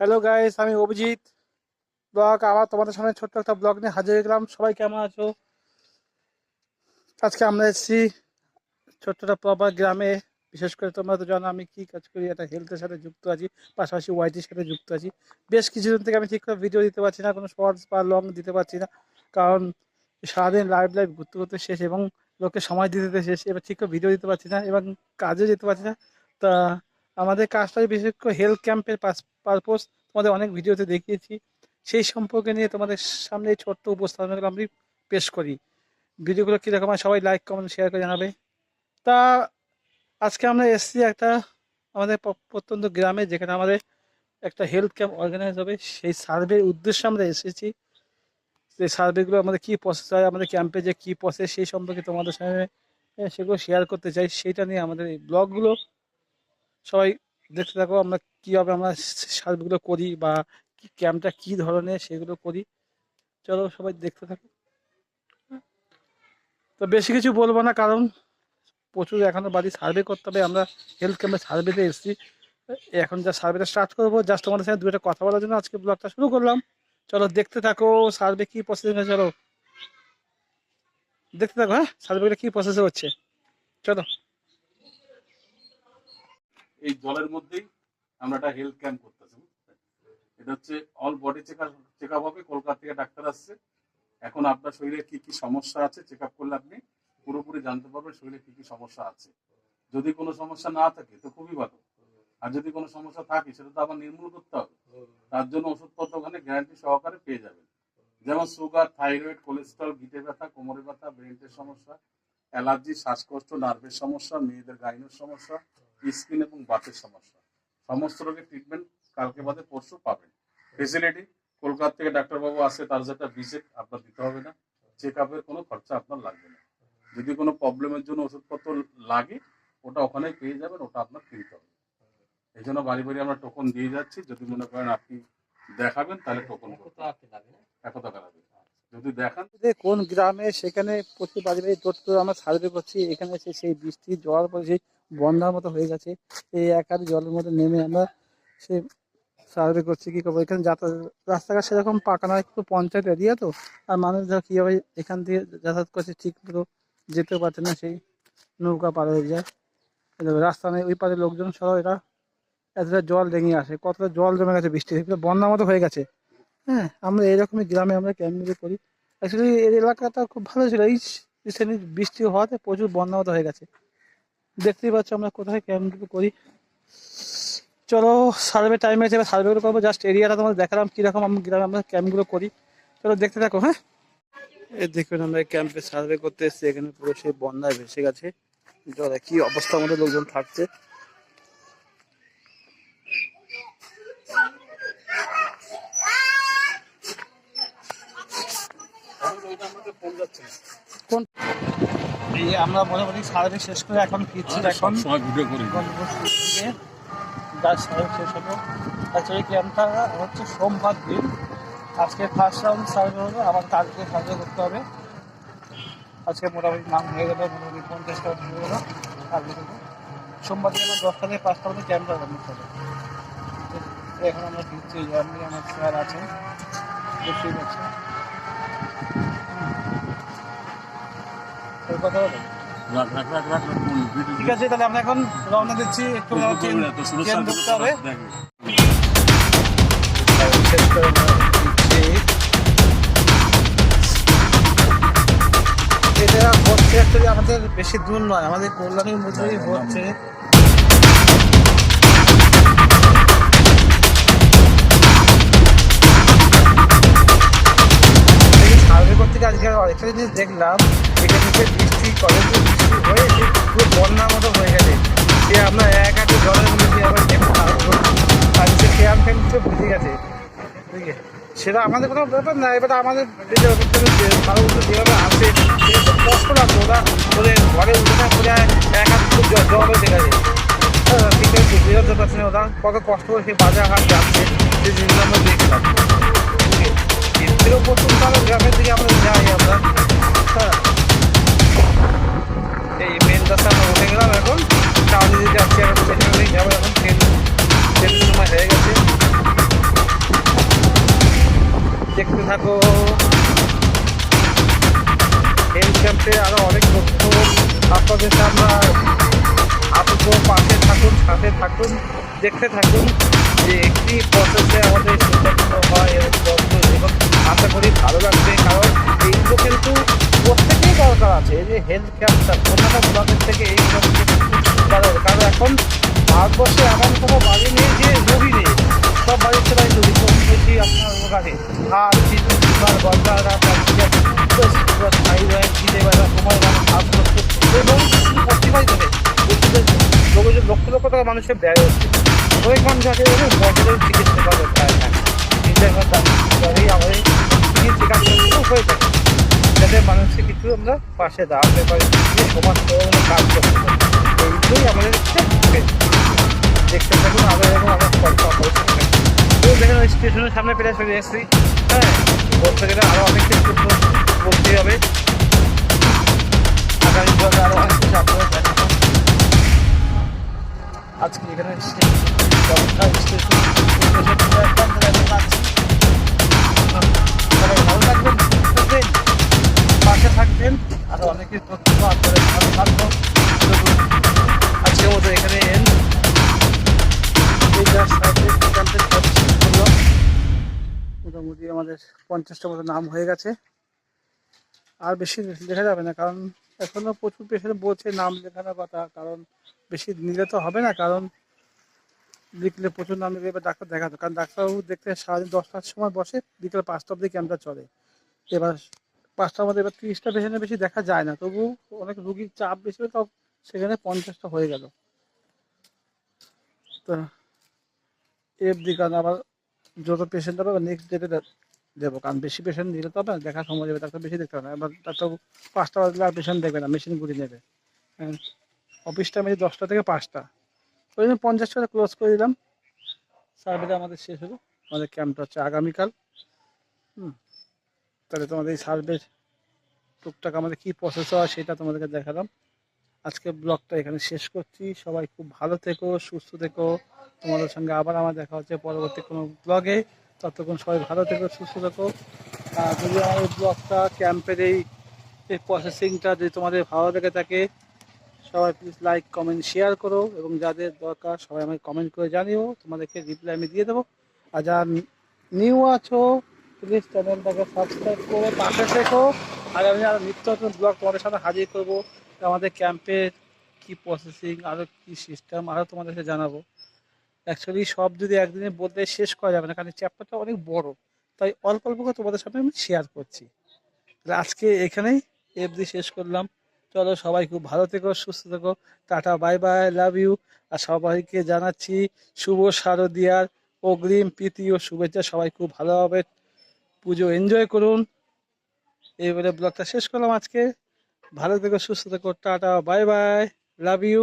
Hello guys আমি Abhijit. Blog আবার তোমাদের সামনে ছোট্ট একটা ব্লগ নিয়ে হাজির গেলাম। সবাই কেমন আছো? আজকে আমরা এসেছি ছোট্ট একটা প্রপার গ্রামে। বিশেষ করে তোমরা তো জানো আমি কি কাজ করি, একটা হেলথের সাথে যুক্ত আছি, পাশাপাশি ওয়াইটির সাথে যুক্ত আছি। বেশ কিছুদিন থেকে আমি ঠিক করে ভিডিও দিতে পারছি না, কোনো শর্টস বা লং দিতে পারছি না, কারণ সারাদিন লাইভ লাইভ ঘুরতে ঘুরতে শেষ এবং লোককে সময় দিতে দিতে শেষ, এবার ঠিক করে ভিডিও দিতে পারছি না এবং কাজে যেতে পারছি না। তা আমাদের কাজটা বিশেষ করে হেলথ ক্যাম্পের পারপোজ তোমাদের অনেক ভিডিওতে দেখিয়েছি। সেই সম্পর্কে নিয়ে তোমাদের সামনে ছোট্ট উপস্থাপনাগুলো আমি পেশ করি। ভিডিওগুলো কীরকম হয় সবাই লাইক কমেন্ট শেয়ার করে জানাবে। তা আজকে আমরা এসেছি একটা আমাদের প্রত্যন্ত গ্রামে যেখানে আমাদের একটা হেলথ ক্যাম্প অর্গানাইজ হবে। সেই সার্ভের উদ্দেশ্যে আমরা এসেছি। সেই সার্ভেগুলো আমাদের কী প্রসেস হয়, আমাদের ক্যাম্পে যে কী প্রসেস সেই সম্পর্কে তোমাদের সামনে সেগুলো শেয়ার করতে চাই। সেইটা নিয়ে আমাদের এই ব্লগগুলো সবাই দেখতে থাকো। আমরা কীভাবে আমরা সার্ভেগুলো করি বা ক্যাম্পটা কী ধরনের সেগুলো করি? চলো সবাই দেখতে থাকো। তো বেশি কিছু বলব না, কারণ প্রচুর এখনও বাড়ি সার্ভে করতে হবে। আমরা হেলথ ক্যাম্পে সার্ভেতে এসেছি। এখন যা সার্ভেটা স্টার্ট করব জাস্ট তোমাদের সাথে দু একটা কথা বলার জন্য আজকে ব্লগটা শুরু করলাম। চলো দেখতে থাকো সার্ভে কী প্রসেসিং চলো। দেখতে থাকো হ্যাঁ? সার্ভেটা কী প্রসেস হচ্ছে? চলো। এই জলের মধ্যেই আমরা একটা হেলথ ক্যাম্প করতেছি? এটা হচ্ছে all body check up check up হবে, কলকাতা থেকে ডাক্তার আসছে। এখন আপনার শরীরে কি কি সমস্যা আছে চেক আপ করলে আপনি পুরোপুরি জানতে পারবেন শরীরে কি কি সমস্যা আছে। যদি কোনো সমস্যা না থাকে, তো খুবই ভালো। আর যদি কোনো সমস্যা থাকে, সেটা তো আবার নির্মূল করতে হবে। তার জন্য ওষুধপত্র ওখানে গ্যারান্টি সহকারে পেয়ে যাবেন। যেমন সুগার থাইরয়েড কোলেস্ট্রল গিটে ব্যথা, কোমরে ব্যথা ব্রেনের সমস্যা অ্যালার্জি শ্বাসকষ্ট নার্ভের সমস্যা, মেয়েদের গাইনের সমস্যা স্কিন এবং বাতের সমস্যা। সমস্ত রোগের ট্রিটমেন্ট কালকে বাদে পরশু পাবেন। ফেসিলিটি কলকাতা থেকে ডাক্তারবাবু আসে তার যে একটা ভিজিট আপনার দিতে হবে না। চেক আপের কোনো খরচা আপনার লাগবে না। যদি কোনো প্রবলেমের জন্য ওষুধপত্র লাগে ওটা ওখানেই পেয়ে যাবেন ওটা আপনার কিনতে হবে। এই জন্য বাড়ি বাড়ি আমরা টোকন দিয়ে যাচ্ছি। যদি মনে করেন আপনি দেখাবেন তাহলে টোকন একশো টাকা লাগবে যে কোন গ্রামে সেখানে প্রতি বাড়ি বাড়ি করে আমরা সার্ভে করছি, এখানে এসে সেই বৃষ্টি, জল পরে সেই বন্যার মতো হয়ে গেছে, এই এক হাত জলের মধ্যে নেমে আমরা সে সার্ভে করছি, কি করব? এখানে যাতায়াত, রাস্তাঘাট সেরকম পাকা নয়, একটু পঞ্চায়েত এরিয়া তো, আর মানুষ ধর কীভাবে এখান থেকে যাতায়াত করছে ঠিক মতো যেতেও পারছে না, সেই নৌকা পার হয়ে যায়। রাস্তা নেই, ওই পারে লোকজন সব এরা এতটা জল ডেঙে আসে, কতটা জল জমে গেছে বৃষ্টি বন্যার মতো হয়ে গেছে। হ্যাঁ আমরা এরকমই গ্রামে আমরা ক্যাম্পগুলো করি। অ্যাকচুয়ালি এর এলাকাটা খুব ভালো ছিল। এই রিসেন্টলি বৃষ্টি হওয়াতে প্রচুর বন্যা মতো হয়ে গেছে। দেখতেই পাচ্ছ আমরা কোথায় ক্যাম্পগুলো করি। চলো সার্ভে টাইম আছে এবার সার্ভেগুলো করব। জাস্ট এরিয়াটা তোমাদের দেখালাম কীরকম আমি গ্রামে আমরা ক্যাম্পগুলো করি। চলো, দেখতে থাকো হ্যাঁ। এ দেখুন, আমরা ক্যাম্পে সার্ভে করতে এসেছি। এখানে পুরো সেই বন্যায় ভেসে গেছে। জলে কি অবস্থার মধ্যে লোকজন থাকছে। কোন? এই আমরা মোটামুটি সার্ভে শেষ করে এখন ফিরছি এখন সময় ভিডিও করি গাছ সার্ভে শেষ হলো। অ্যাকচুয়ালি ক্যাম্পটা হচ্ছে সোমবার দিন আজকে ফার্স্ট রাউন্ড সার্ভে হলো আবার কালকে সার্ভে করতে হবে। আজকে মোটামুটি নাম হয়ে গেলো মোটামুটি পঞ্চাশটা হয়ে গেলো। থেকে সোমবার দিন আমার দশটা থেকে পাঁচটা মধ্যে ক্যাম্পটা রান্না হবে। এখন আমরা ফিরছি আমি আমার স্যার আছেন দেখতেই পাচ্ছেন। কথা বলো। ঠিক আছে তাহলে আমরা এখন রওনা দিচ্ছি একটু ট্রেন স্যার হবে এটা হচ্ছে আমাদের বেশি দূর নয় আমাদের কল্যাণীর মধ্যেই হচ্ছে সার্ভে করতে আজকে একটা জিনিস দেখলাম এখানে যে বৃষ্টি করে যে বৃষ্টি হয়ে সে পুরো বন্যার মতো হয়ে গেছে। সে আপনার এক হাতে জলের মধ্যে দিয়ে আবার আর সে ক্যাম্প ফ্যাম্প বুঝে গেছে। ঠিক আছে সেটা আমাদের কোনো ব্যাপার না এবার আমাদের যে ভালো মতো যেভাবে আসে কষ্ট লাগতো ওরা ওদের ঘরে উঠে করে এক হাত খুব জল হয়ে গেছে। হ্যাঁ, ঠিক আছে বেরোতে পারছে না ওরা কত কষ্ট করে সেই বাজার হাট যাচ্ছে সেই জিনিসগুলো আমরা ঠিক আছে এর প্রথম তাহলে গ্রামের দিকে আমরা যাই আমরা। হ্যাঁ। এই মেন রাস্তা আমরা উঠে গেলাম এখন। যদি যাচ্ছি, এখন সেখানে যাব, এখন ট্রেন সময় হয়ে গেছে। দেখতে থাকো। এই ক্যাম্পে আরও অনেক তথ্য। আপনাদের আমরা আপনার পাশে থাকুন, সাথে থাকুন, দেখতে থাকুন যে একটি প্রসেসে আমাদের আছে হাড় কিডনি সুগার গন্ডারা থাইরয়েড খিদে বেলা সময় এবং লক্ষ লক্ষ টাকা মানুষের ব্যয় হচ্ছে। বছরের চিকিৎসা করা না চিন্তা করেই আমাদের চিকিৎসা কাজ হয়ে থাকে যাতে মানুষকে কিছু আমরা পাশে দাঁড়াতে পারি সমাজ কাজ করতে পারি। এইগুলোই আমাদের। দেখতে থাকুন আরও এরকম আমরা দেখেন স্টেশনের সামনে প্রায় চলে এসেছি হ্যাঁ বলতে গেলে আরও অনেক কিছু বলতে হবে। আগামী বছর আরও অনেক কিছু আপনারা আজকে এখানে স্টেশন স্টেশন। থেকে সবাই ভালো থাকবেন পাশে থাকবেন। আরও অনেকের তথ্য আমাদের পঞ্চাশটা মতো নাম হয়ে গেছে। আর বেশি লেখা যাবে না, কারণ এখনও প্রচুর পেশেন্ট বলছে নাম লেখানোর কথা কারণ বেশি নিলে তো হবে না, কারণ লিখলে প্রচুর নাম নিলে এবার ডাক্তার দেখাতো। কারণ ডাক্তারবাবু দেখতে সারাদিন দশটার সময় বসে, বিকেল পাঁচটা অব্দি ক্যাম্পটা চলে। এবার পাঁচটার মধ্যে এবার তিরিশটা পেশেন্টের বেশি দেখা যায় না, তবু অনেক রুগীর চাপ বেশি হলে তাও সেখানে পঞ্চাশটা হয়ে গেল। তো এফডি কারণ আবার যত পেশেন্ট হবে নেক্সট ডেটে দেবো, কারণ বেশি পেশেন্ট দিলে তো না দেখার সময় যাবে ডাক্তার বেশি দেখতে হবে না। এবার ডাক্তার পাঁচটা বাজলে আর পেশেন্ট দেখবে না মেশিন ঘুরিয়ে নেবে। অফিস টাইমে দশটা থেকে পাঁচটা। ওই জন্য পঞ্চাশ টাকা ক্লোজ করে দিলাম। সার্ভেটা আমাদের শেষ হলো। আমাদের ক্যাম্পটা হচ্ছে আগামীকাল। হুম, তাহলে তোমাদের এই সার্ভের টুকটাক আমাদের কী প্রসেস হয় সেটা তোমাদেরকে দেখালাম। আজকে ব্লগটা এখানে শেষ করছি। সবাই খুব ভালো থেকো, সুস্থ থেকো। তোমাদের সঙ্গে আবার আমার দেখা হচ্ছে পরবর্তী কোনো ব্লগে ততক্ষণ সবাই ভালো থেকো, সুস্থ থেকো। যদি আমার ব্লগটা ক্যাম্পের এই প্রসেসিংটা যদি তোমাদের ভালো লেগে থাকে, সবাই প্লিজ লাইক কমেন্ট শেয়ার করো এবং যাদের দরকার সবাই আমাকে কমেন্ট করে জানিও, তোমাদেরকে রিপ্লাই আমি দিয়ে দেবো। আর যারা নিউ আছো প্লিজ চ্যানেলটাকে সাবস্ক্রাইব করে পাশে থেকো। আর আমি আরও নিত্য নতুন ব্লগ তোমাদের সাথে হাজির করব। আমাদের ক্যাম্পের কি প্রসেসিং আরও কি সিস্টেম আরও তোমাদেরকে জানাব। অ্যাকচুয়ালি সব যদি একদিনে বলতে শেষ করা যাবে না, কারণ চ্যাপ্টারটা অনেক বড়। তাই অল্প অল্প করে তোমাদের সাথে আমি শেয়ার করছি। তাহলে আজকে এখানেই এফডি শেষ করলাম। চলো সবাই খুব ভালো থেকো, সুস্থ থেকো। Tata bye bye love you আর সবাইকে জানাচ্ছি শুভ শারদিয়ার অগ্রিম প্রীতি ও শুভেচ্ছা। সবাই খুব ভালোভাবে পুজো এনজয় করুন। এইবারে ব্লগটা শেষ করলাম আজকে। ভালো থেকো, সুস্থ থেকো। Tata bye bye love you